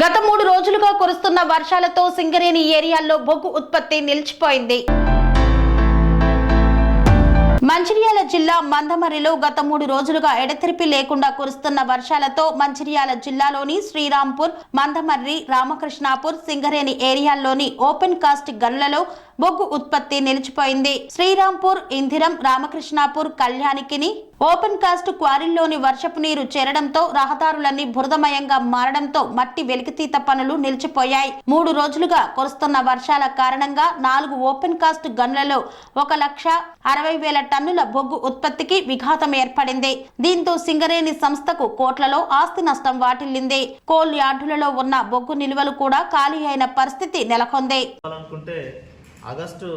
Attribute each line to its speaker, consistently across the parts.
Speaker 1: గత మూడు రోజులుగా కురుస్తున్న వర్షాలతో సింగరేణి ఏరియాల్లో బొగ్గు ఉత్పత్తి నిలిచిపోయింది. మంచిర్యాల జిల్లా మందమరిలో గత మూడు రోజులుగా ఎడతెరిపి లేకుండా కురుస్తున్న వర్షాలతో మంచిర్యాల జిల్లాలోని శ్రీరాంపూర్ మందమర్రి రామకృష్ణాపూర్ సింగరేణి ఏరియాల్లోని ఓపెన్ కాస్ట్ గనులలో బొగ్గు ఉత్పత్తి నిలిచిపోయింది. శ్రీరాంపూర్ ఇందిరం రామకృష్ణాపూర్ కళ్యాణికిని ఓపెన్ కాస్ట్ క్వారీల్లోని వర్షపు నీరు చేరడంతో రహదారులన్నీ బురదమయంగా మారడంతో మట్టి వెలికితీత పనులు నిలిచిపోయాయి. మూడు రోజులుగా కురుస్తున్న వర్షాల కారణంగా నాలుగు ఓపెన్ కాస్ట్ గన్లలో ఒక లక్ష అరవై వేల టన్నుల బొగ్గు ఉత్పత్తికి విఘాతం ఏర్పడింది. దీంతో సింగరేణి సంస్థకు కోట్లలో ఆస్తి నష్టం వాటిల్లింది. కోల్ యార్డులలో ఉన్న బొగ్గు నిల్వలు కూడా ఖాళీ అయిన పరిస్థితి నెలకొంది.
Speaker 2: ఆగస్టు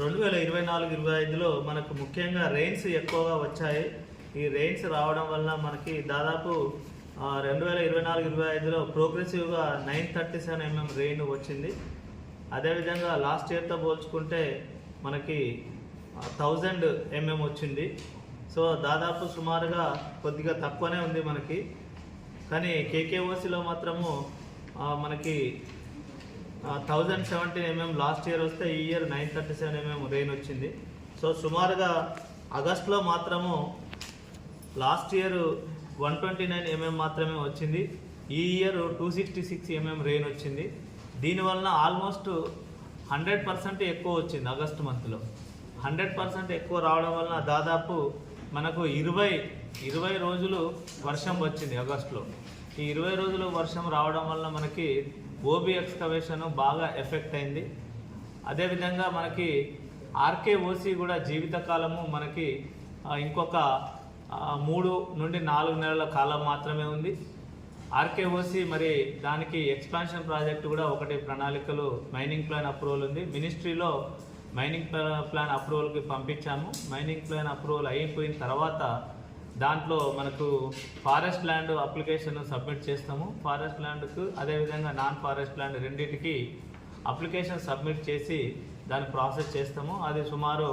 Speaker 2: రెండు వేల ఇరవై నాలుగు ఇరవై ఐదులో మనకు ముఖ్యంగా రెయిన్స్ ఎక్కువగా వచ్చాయి. ఈ రెయిన్స్ రావడం వల్ల మనకి దాదాపు రెండు వేల ఇరవై నాలుగు ఇరవై ఐదులో ప్రోగ్రెసివ్గా nine thirty seven mm M M rain వచ్చింది. అదేవిధంగా లాస్ట్ ఇయర్తో పోల్చుకుంటే మనకి థౌజండ్ ఎంఎం mm వచ్చింది. సో దాదాపు సుమారుగా కొద్దిగా తక్కువనే ఉంది మనకి. కానీ కేకేఓసిలో మాత్రము మనకి thousand seventeen M M last year వస్తే ఈ year nine thirty seven M M rain వచ్చింది. సో సుమారుగా ఆగస్టులో మాత్రము last year one twenty nine M M మాత్రమే వచ్చింది. ఈ year two sixty six M M rain వచ్చింది. దీనివలన ఆల్మోస్ట్ హండ్రెడ్ పర్సెంట్ ఎక్కువ వచ్చింది ఆగస్ట్ మంత్లో హండ్రెడ్ పర్సెంట్ ఎక్కువ రావడం వలన దాదాపు మనకు ఇరవై ఇరవై రోజులు వర్షం వచ్చింది ఆగస్టులో. ఈ ఇరవై రోజులు వర్షం రావడం వల్ల మనకి ఓబీ ఎక్స్కవేషన్ బాగా ఎఫెక్ట్ అయింది. అదేవిధంగా మనకి ఆర్కేఓసి కూడా జీవితకాలము మనకి ఇంకొక మూడు నుండి నాలుగు నెలల కాలం మాత్రమే ఉంది. ఆర్కేఓసి మరి దానికి ఎక్స్పాన్షన్ ప్రాజెక్ట్ కూడా ఒకటి ప్రణాళికలు మైనింగ్ ప్లాన్ అప్రూవల్ ఉంది. మినిస్ట్రీలో మైనింగ్ ప్లాన్ అప్రూవల్కి పంపించాము. మైనింగ్ ప్లాన్ అప్రూవల్ అయిపోయిన తర్వాత దాంట్లో మనకు ఫారెస్ట్ ల్యాండ్ అప్లికేషన్ సబ్మిట్ చేస్తాము. ఫారెస్ట్ ల్యాండ్కు అదేవిధంగా నాన్ ఫారెస్ట్ ల్యాండ్ రెండింటికి అప్లికేషన్ సబ్మిట్ చేసి దాన్ని ప్రాసెస్ చేస్తాము. అది సుమారు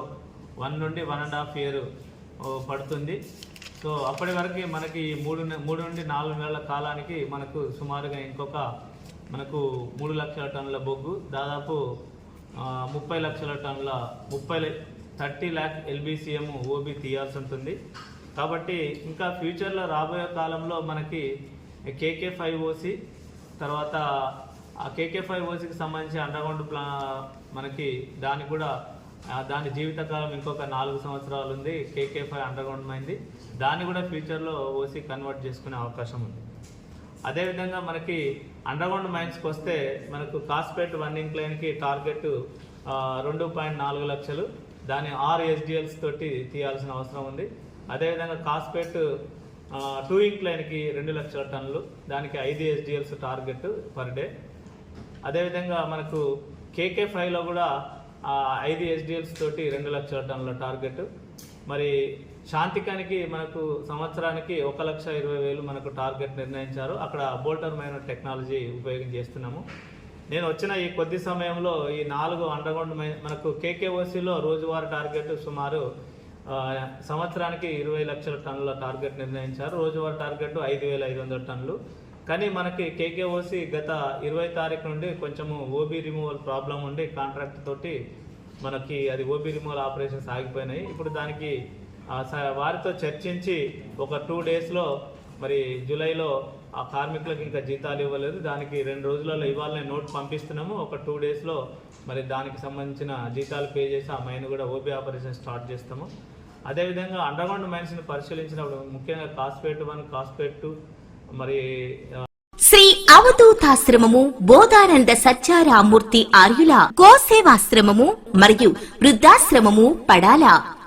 Speaker 2: వన్ నుండి వన్ అండ్ హాఫ్ ఇయర్ పడుతుంది. సో అప్పటి వరకు మనకి ఈ మూడు మూడు నుండి నాలుగు నెలల కాలానికి మనకు సుమారుగా ఇంకొక మనకు మూడు లక్షల టన్నుల బొగ్గు దాదాపు ముప్పై లక్షల టన్నుల ముప్పై థర్టీ ల్యాక్ ఎల్బిసిఎం ఓబీ తీయాల్సి ఉంటుంది. కాబట్టి ఇంకా ఫ్యూచర్లో రాబోయే కాలంలో మనకి కేకే ఫైవ్ ఓసి తర్వాత ఆ కేకే ఫైవ్ ఓసికి సంబంధించి అండర్గ్రౌండ్ ప్లా మనకి దానికి కూడా దాని జీవితకాలం ఇంకొక నాలుగు సంవత్సరాలు ఉంది కేకే ఫైవ్ అండర్గ్రౌండ్ మైంది దాన్ని కూడా ఫ్యూచర్లో ఓసి కన్వర్ట్ చేసుకునే అవకాశం ఉంది. అదేవిధంగా మనకి అండర్గ్రౌండ్ మైన్స్కి వస్తే మనకు కాస్పేట్ వన్ ఇంక్లైన్కి టార్గెట్ రెండు పాయింట్ నాలుగు లక్షలు. దాని ఆర్ ఎస్డిఎల్స్ తోటి తీయాల్సిన అవసరం ఉంది. అదేవిధంగా కాస్పేట్ టూ ఇంక్ లైన్కి రెండు లక్షల టన్నులు దానికి ఐదు ఎస్డిఎల్స్ టార్గెట్ పర్ డే. అదేవిధంగా మనకు కేకే ఫైవ్లో కూడా ఐదు ఎస్డిఎల్స్ తోటి రెండు లక్షల టన్నుల టార్గెట్. మరి శాంతికానికి మనకు సంవత్సరానికి ఒక లక్ష ఇరవై వేలు మనకు టార్గెట్ నిర్ణయించారు. అక్కడ బోల్టర్ మైనర్ టెక్నాలజీ ఉపయోగం చేస్తున్నాము. నేను వచ్చిన ఈ కొద్ది సమయంలో ఈ నాలుగు అండర్గ్రౌండ్ మై- మనకు కేకేఓసిలో రోజువారీ టార్గెట్ సుమారు సంవత్సరానికి ఇరవై లక్షల టన్నుల టార్గెట్ నిర్ణయించారు. రోజువారీ టార్గెట్ ఐదు వేల ఐదు వందల టన్నులు. కానీ మనకి కేకేఓసి గత ఇరవై తారీఖు నుండి కొంచెము ఓబీ రిమూవల్ ప్రాబ్లం ఉండి కాంట్రాక్ట్ తోటి మనకి అది ఓబీ రిమూవల్ ఆపరేషన్స్ ఆగిపోయినాయి. ఇప్పుడు దానికి స- వారితో చర్చించి ఒక టూ డేస్లో మరి జూలైలో ఆ కార్మికులకు ఇంకా జీతాలు ఇవ్వలేదు. దానికి రెండు రోజులలో ఇవాళ నోట్ పంపిస్తున్నాము. ఒక టూ డేస్లో మరి దానికి సంబంధించిన జీతాలు పే చేసి ఆ మైన్ కూడా ఓబీ ఆపరేషన్ స్టార్ట్ చేస్తాము. అదేవిధంగా అండర్గ్రౌండ్ మైన్స్ని పరిశీలించినప్పుడు ముఖ్యంగా కాస్పేట్ వన్ కాస్పేట్ మరి
Speaker 3: శ్రీ అవధూతాశ్రమము బోధానంద సత్యారామూర్తి ఆర్యుల గోసేవాశ్రమము మరియు వృద్ధాశ్రమము పడాల.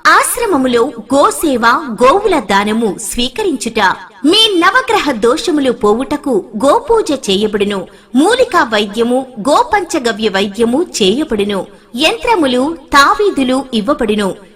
Speaker 3: ఆశ్రమములో గోసేవ గోవుల దానము స్వీకరించుట. మీ నవగ్రహ దోషములు పోవుటకు గోపూజ చేయబడును. మూలికా వైద్యము గోపంచగవ్య వైద్యము చేయబడును. యంత్రములు తావీదులు ఇవ్వబడును.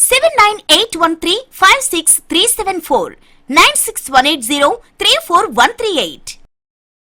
Speaker 3: seven nine eight one three five six three seven four nine six one eight zero three four one three eight